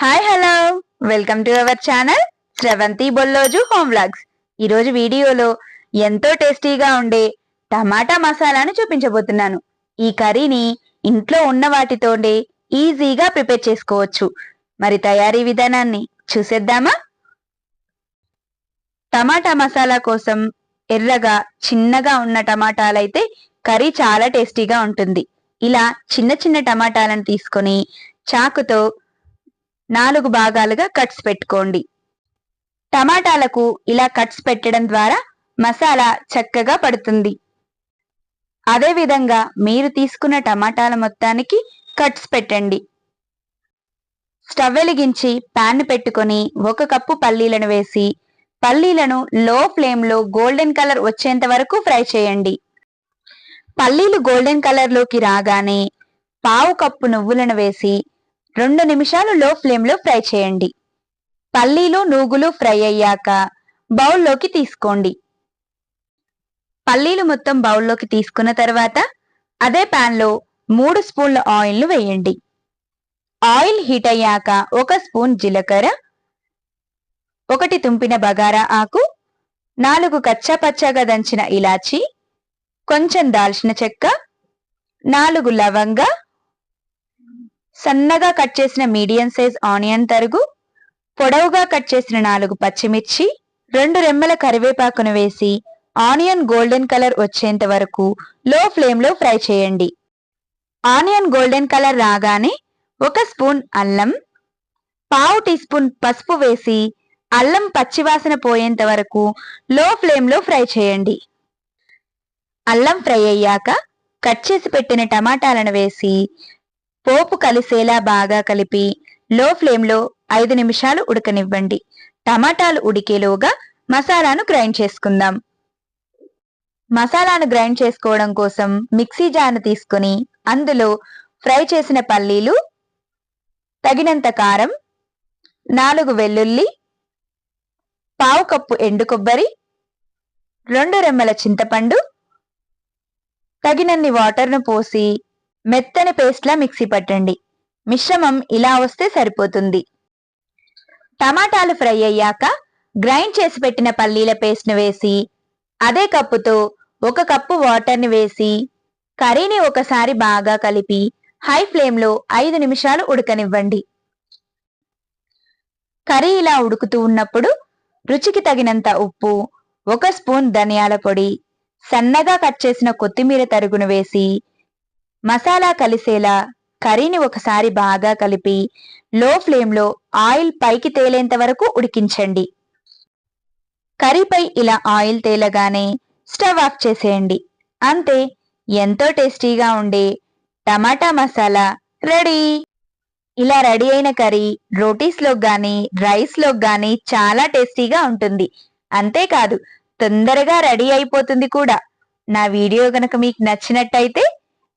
Hi hello welcome to our channel Shravanthi Bolloju home vlogs ఈరోజు వీడియోలో ఎంతో టేస్టీగా ఉండే టమాటా మసాలాను చూపించబోతున్నాను ఈ కర్రీని ఇంట్లో ఉన్న వాటితోనే ఈజీగా ప్రిపేర్ చేసుకోవచ్చు మరి తయారీ విధానాన్ని చూసేద్దామా టమాటా మసాలా కోసం ఎర్రగా చిన్నగా ఉన్న టమాటాలైతే కర్రీ చాలా టేస్టీగా ఉంటుంది ఇలా చిన్న చిన్న టమాటాలను తీసుకొని చాకుతో నాలుగు భాగాలుగా కట్స్ పెట్టుకోండి టమాటాలకు ఇలా కట్స్ పెట్టడం ద్వారా మసాలా చక్కగా పడుతుంది అదేవిధంగా మీరు తీసుకున్న టమాటాల మొత్తానికి కట్స్ పెట్టండి స్టవ్ వెలిగించి ప్యాన్ పెట్టుకొని ఒక కప్పు పల్లీలను వేసి పల్లీలను లో ఫ్లేమ్లో గోల్డెన్ కలర్ వచ్చేంత వరకు ఫ్రై చేయండి పల్లీలు గోల్డెన్ కలర్లోకి రాగానే పావు కప్పు నువ్వులను వేసి రెండు నిమిషాలు లో ఫ్లేమ్లో ఫ్రై చేయండి పల్లీలు నూగులు ఫ్రై అయ్యాక బౌల్లోకి తీసుకోండి పల్లీలు మొత్తం బౌల్లోకి తీసుకున్న తర్వాత అదే లో మూడు స్పూన్ల ఆయిల్ను వేయండి ఆయిల్ హీట్ అయ్యాక ఒక స్పూన్ జీలకర్ర ఒకటి తుంపిన బగారా ఆకు నాలుగు కచ్చాపచ్చాగా దంచిన ఇలాచి కొంచెం దాల్చిన చెక్క నాలుగు లవంగా సన్నగా కట్ చేసిన మీడియం సైజ్ ఆనియన్ తరుగు పొడవుగా కట్ చేసిన నాలుగు పచ్చిమిర్చి రెండు రెమ్మల కరివేపాకును వేసి ఆనియన్ గోల్డెన్ కలర్ వచ్చేంత వరకు లో ఫ్లేమ్లో ఫ్రై చేయండి ఆనియన్ గోల్డెన్ కలర్ రాగానే ఒక స్పూన్ అల్లం పావు టీ స్పూన్ పసుపు వేసి అల్లం పచ్చివాసన పోయేంత వరకు లో ఫ్లేమ్లో ఫ్రై చేయండి అల్లం ఫ్రై అయ్యాక కట్ చేసి పెట్టిన టమాటాలను వేసి పోపు కలిసేలా బాగా కలిపి లో ఫ్లేమ్లో ఐదు నిమిషాలు ఉడకనివ్వండి టమాటాలు ఉడికేలోగా మసాలాను గ్రైండ్ చేసుకుందాం మసాలాను గ్రైండ్ చేసుకోవడం కోసం మిక్సీ జాను తీసుకుని అందులో ఫ్రై చేసిన పల్లీలు తగినంత కారం నాలుగు వెల్లుల్లి పావు కప్పు ఎండు కొబ్బరి రెండు రెమ్మల చింతపండు తగినన్ని వాటర్ను పోసి మెత్తని పేస్ట్లా మిక్సీ పట్టండి మిశ్రమం ఇలా వస్తే సరిపోతుంది టమాటాలు ఫ్రై అయ్యాక గ్రైండ్ చేసి పెట్టిన పల్లీల పేస్ట్ను వేసి అదే కప్పుతో ఒక కప్పు వాటర్ని వేసి కర్రీని ఒకసారి బాగా కలిపి హై ఫ్లేమ్లో ఐదు నిమిషాలు ఉడకనివ్వండి కర్రీ ఇలా ఉడుకుతూ ఉన్నప్పుడు రుచికి తగినంత ఉప్పు ఒక స్పూన్ ధనియాల పొడి సన్నగా కట్ చేసిన కొత్తిమీర తరుగును వేసి మసాలా కలిసేలా కర్రీని ఒకసారి బాగా కలిపి లో ఫ్లేమ్లో ఆయిల్ పైకి తేలేంత వరకు ఉడికించండి కర్రీపై ఇలా ఆయిల్ తేలగానే స్టవ్ ఆఫ్ చేసేయండి అంతే ఎంతో టేస్టీగా ఉండే టమాటా మసాలా రెడీ ఇలా రెడీ అయిన కర్రీ రోటీస్లో కానీ రైస్లో కానీ చాలా టేస్టీగా ఉంటుంది అంతేకాదు తొందరగా రెడీ అయిపోతుంది కూడా నా వీడియో గనక మీకు నచ్చినట్టయితే